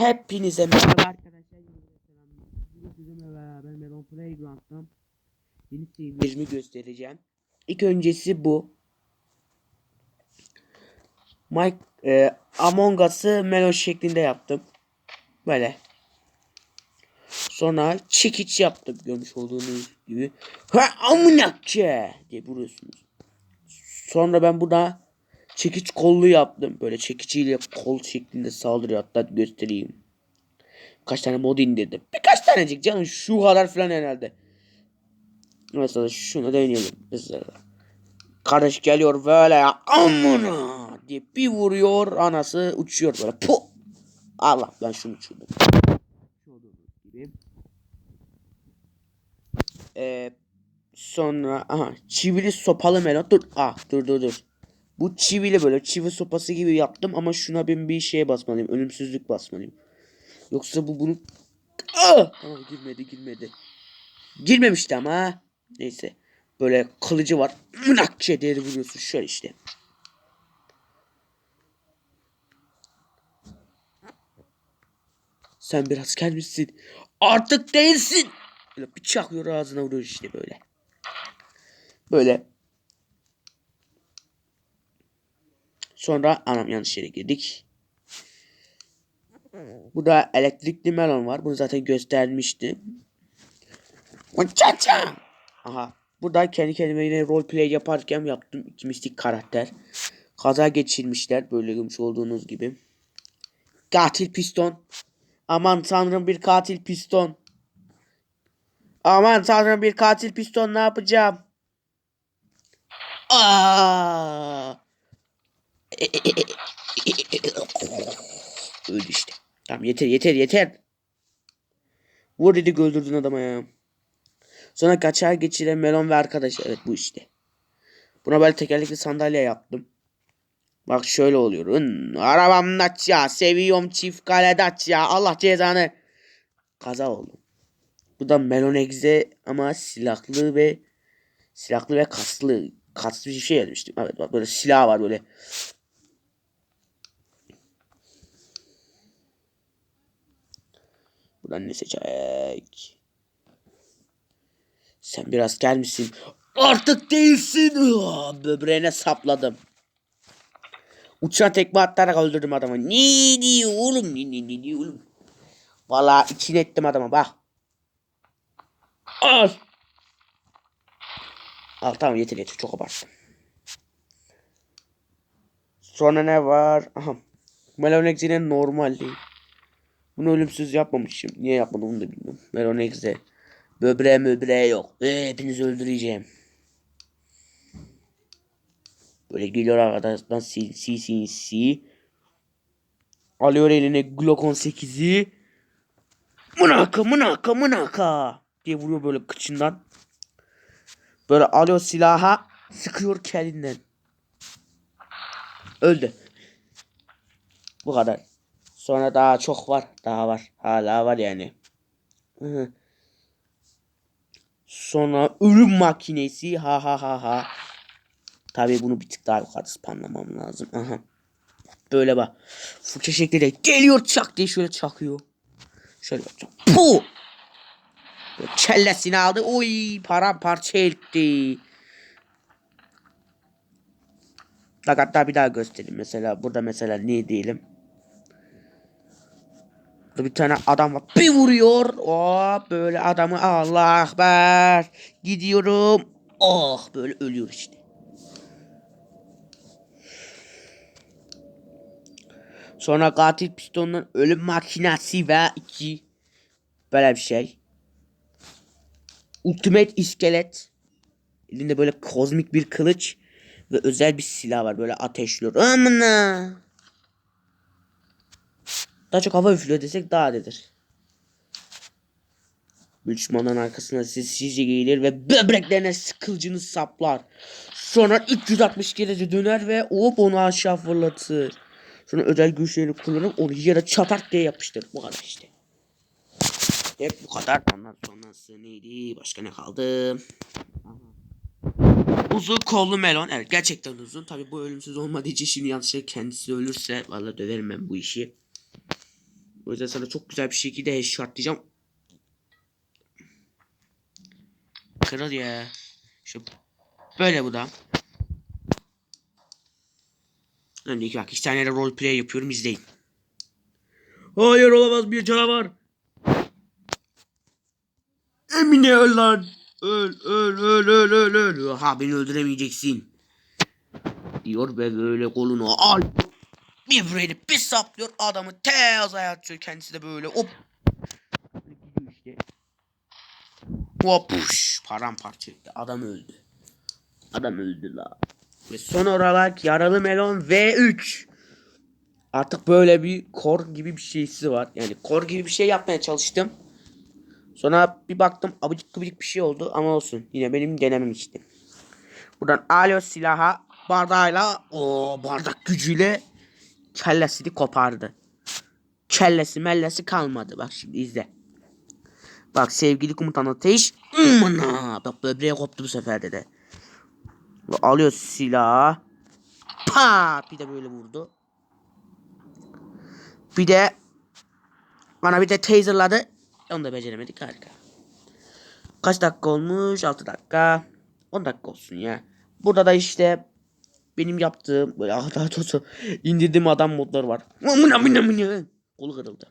Hepinize merhaba arkadaşlar. Sizinle beraber Melon Playground'dan yeni TV'lerimi göstereceğim. İlk öncesi bu. Mike, e, Among Us'ı Melon şeklinde yaptım. Böyle. Sonra çekiç yaptım görmüş olduğunuz gibi. Ha amınakçe diye vuruyorsunuz. Sonra ben burada çekiç kollu yaptım. Böyle çekiciyle kol şeklinde saldırıyor. Hatta göstereyim. Kaç tane mod indirdim. Birkaç tanecik canım şu kadar falan herhalde. Mesela şunu deneyelim. Mesela. Kardeş geliyor böyle. Amına diye bir vuruyor. Anası uçuyor böyle. Puh. Allah ben şunu uçurdum. Ee, sonra aha çivili sopalı melon. Dur. Ah dur dur dur. Bu çivili böyle çivi sopası gibi yaptım ama şuna ben bir şeye basmalıyım. Ölümsüzlük basmalıyım. Yoksa bu bunu... Ah! Tamam girmedi girmedi. Girmemişti ama. Neyse. Böyle kılıcı var. Mınakçe diye vuruyorsun şöyle işte. Sen biraz gelmişsin. Artık değilsin. Böyle bıçaklıyor ağzına vuruyor işte böyle. Böyle. Sonra anam yanlış yere girdik. Burada elektrikli melon var. Bunu zaten göstermiştim. Çaça. Aha. Burada kendi kendime yine roleplay yaparken yaptım. iki mistik karakter. Kaza geçirmişler. Böyle görmüş olduğunuz gibi. Katil piston. Aman tanrım bir katil piston. Aman tanrım bir katil piston ne yapacağım? Aa! Öldü işte. Tamam yeter yeter yeter. Vur dedik öldürdün adama ya. Sonra kaçar geçiren melon ve arkadaş. Evet bu işte. Buna böyle tekerlekli sandalye yaptım. Bak şöyle oluyor. Hın, arabam Dacia. Seviyorum çift kale Dacia. Allah cezanı. Kaza oldu. Bu da melon egze ama silahlı ve silahlı ve kaslı. Kaslı bir şey yazmıştım. Evet bak böyle silah var böyle. Buradan ne seçecek? Sen biraz gelmişsin. Artık değilsin. Aa, Böbreğine sapladım. Uçan tekme atarak öldürdüm adamı. Ne diyor oğlum? Ne, ne, ne diyor oğlum? Valla içine ettim adama bak. Al. Al tamam yeter yeter çok abarttım. Sonra ne var? Aha. Melonex'in normal değil. Bunu ölümsüz yapmamışım. Niye yapmadım onu da bilmiyorum. Melonex'e. Böbreğe möbreğe yok. Ee, hepinizi öldüreceğim. Böyle geliyor arkadaşlar si si si si. Alıyor eline Glock 18'i. Mınaka mınaka mınaka diye vuruyor böyle kıçından. Böyle alıyor silaha sıkıyor kelinden. Öldü. Bu kadar. Sonra daha çok var. Daha var. Hala var yani. Sonra ölüm makinesi. Ha ha ha ha. Tabii bunu bir tık daha yukarı spamlamam lazım. Aha. Böyle bak. Fırça şekliyle geliyor çak diye şöyle çakıyor. Şöyle yapacağım. Puh. Kellesini aldı. Oy paramparça etti. Bak hatta bir daha göstereyim. Mesela burada mesela ne diyelim. Bir tane adam var. Bir vuruyor. Oh böyle adamı Allah akbar. Gidiyorum. Oh böyle ölüyor işte. Sonra katil pistonun ölüm makinesi ve iki böyle bir şey. Ultimate iskelet. Elinde böyle kozmik bir kılıç ve özel bir silah var böyle ateşliyor. Amına. Daha çok hava üflüyor desek daha dedir. Düşmanın arkasına sessizce gelir ve böbreklerine kılıcını saplar. Sonra 360 derece döner ve hop onu aşağı fırlatır. Sonra özel güçlerini kullanıp onu yere çatak diye yapıştır. Bu kadar işte. Hep bu kadar. Ondan sonrası neydi? Başka ne kaldı? Uzun kollu melon. Evet gerçekten uzun. Tabi bu ölümsüz olmadığı için şimdi yanlışlıkla kendisi ölürse valla döverim ben bu işi. O yüzden sana çok güzel bir şekilde headshot diyeceğim. Kırıl ya. Şu böyle bu da. Öndeki bak iki tane de roleplay yapıyorum izleyin. Hayır olamaz bir canavar. Emine öl lan. Öl öl öl öl öl öl. Ha beni öldüremeyeceksin. Diyor ve böyle kolunu al. Bir böyle bir saplıyor adamı tez ayartıyor kendisi de böyle hop. Gidiyor işte. Hop paramparça etti. Adam öldü. Adam öldü la. Ve son olarak yaralı melon V3. Artık böyle bir kor gibi bir şeysi var. Yani kor gibi bir şey yapmaya çalıştım. Sonra bir baktım abicik gıbicik bir şey oldu ama olsun. Yine benim denemem işte. Buradan alıyor silaha bardağıyla o bardak gücüyle kellesini kopardı. Kellesi mellesi kalmadı. Bak şimdi izle. Bak sevgili komutan ateş. Mana. Bak böbreğe koptu bu sefer de. Ve alıyor silahı. Pa! Bir de böyle vurdu. Bir de bana bir de taserladı. Onu da beceremedik harika. Kaç dakika olmuş? 6 dakika. 10 dakika olsun ya. Burada da işte benim yaptığım böyle ah daha doğrusu indirdiğim adam modları var. Mına mına mına. Kolu kırıldı.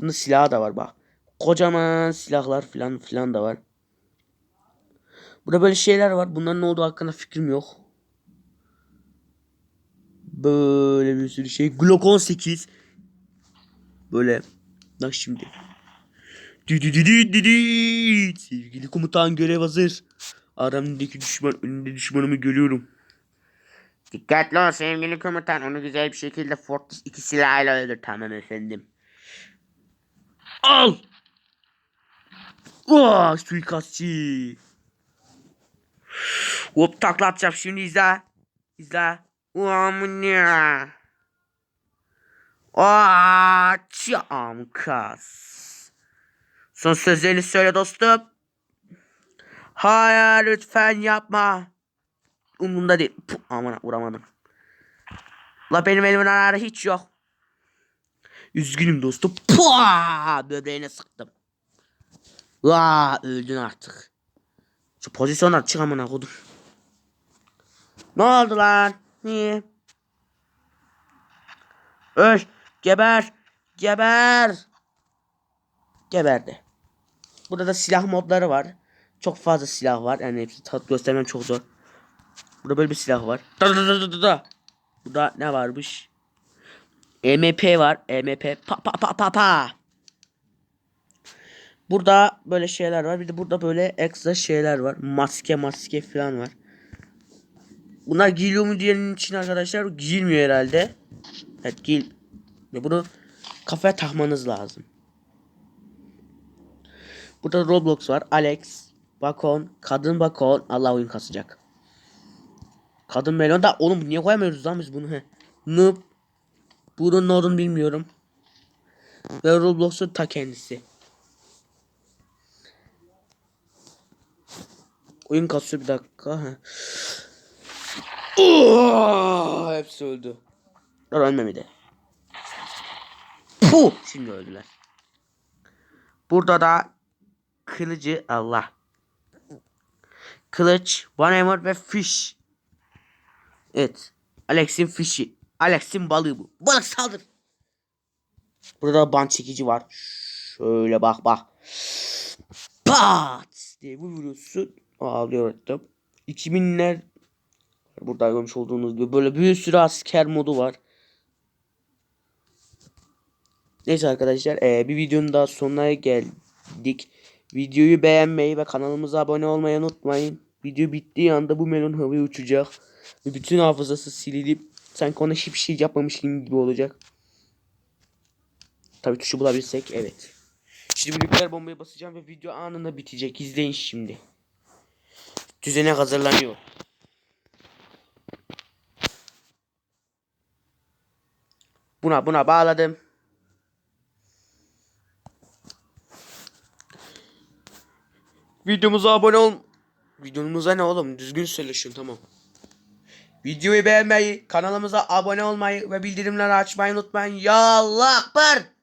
Bunun silahı da var bak. Kocaman silahlar filan filan da var. Burada böyle şeyler var. Bunların ne olduğu hakkında fikrim yok. Böyle bir sürü şey. Glock 18. Böyle. Bak şimdi. Sevgili komutan görev hazır. Aramdaki düşman önünde düşmanımı görüyorum. Dikkatli ol sevgili komutan. Onu güzel bir şekilde Fortress 2 silahıyla öldür. Tamam efendim. Al. Oh, suikastçı. Hop takla atacağım şimdi izle. İzle. Uamnya. Aa, çam kas. Son sözlerini söyle dostum. Hayır lütfen yapma. Umurumda değil. Puh, aman vuramadım. La benim elimin ayarı hiç yok. Üzgünüm dostum. Puh, böbreğine sıktım. La öldün artık. Şu pozisyondan çık amına kodum. Ne oldu lan? Niye? Öl. Geber. Geber. Geberdi. Burada da silah modları var. Çok fazla silah var. Yani hepsi tat göstermem çok zor. Burada böyle bir silah var. Da da da da da da. Burada ne varmış? EMP var. EMP pa pa pa pa pa. Burada böyle şeyler var. Bir de burada böyle ekstra şeyler var. Maske maske falan var. Bunlar giyiliyor mu diyenin için arkadaşlar giyilmiyor herhalde. Evet giy. Ve bunu kafaya takmanız lazım. Burada Roblox var. Alex, Bakon, Kadın Bakon. Allah oyun kasacak. Kadın Melon da oğlum niye koyamıyoruz lan biz bunu he. Noob. Bunun olduğunu bilmiyorum. Ve Roblox'un ta kendisi. Oyun kasıyor bir dakika. He. Hepsi öldü. Dur ölmemedi. Puh, şimdi öldüler. Burada da kılıcı Allah. Kılıç, One Hammer ve Fish. Evet. Alex'in fişi. Alex'in balığı bu. Balık saldır. Burada da bant çekici var. Şöyle bak bak. Pat diye vuruyorsun. Ağlıyor hatta. 2000'ler burada görmüş olduğunuz gibi böyle bir sürü asker modu var. Neyse arkadaşlar ee, bir videonun daha sonuna geldik. Videoyu beğenmeyi ve kanalımıza abone olmayı unutmayın. Video bittiği anda bu melon havaya uçacak. Ve bütün hafızası silinip sanki ona hiçbir şey yapmamış gibi olacak. Tabii tuşu bulabilsek evet. Şimdi nükleer bombayı basacağım ve video anında bitecek. İzleyin şimdi. Düzenek hazırlanıyor. Buna buna bağladım. Videomuza abone ol. Videomuza ne oğlum? Düzgün söyle şunu tamam. Videoyu beğenmeyi, kanalımıza abone olmayı ve bildirimleri açmayı unutmayın. Ya Allah akbar.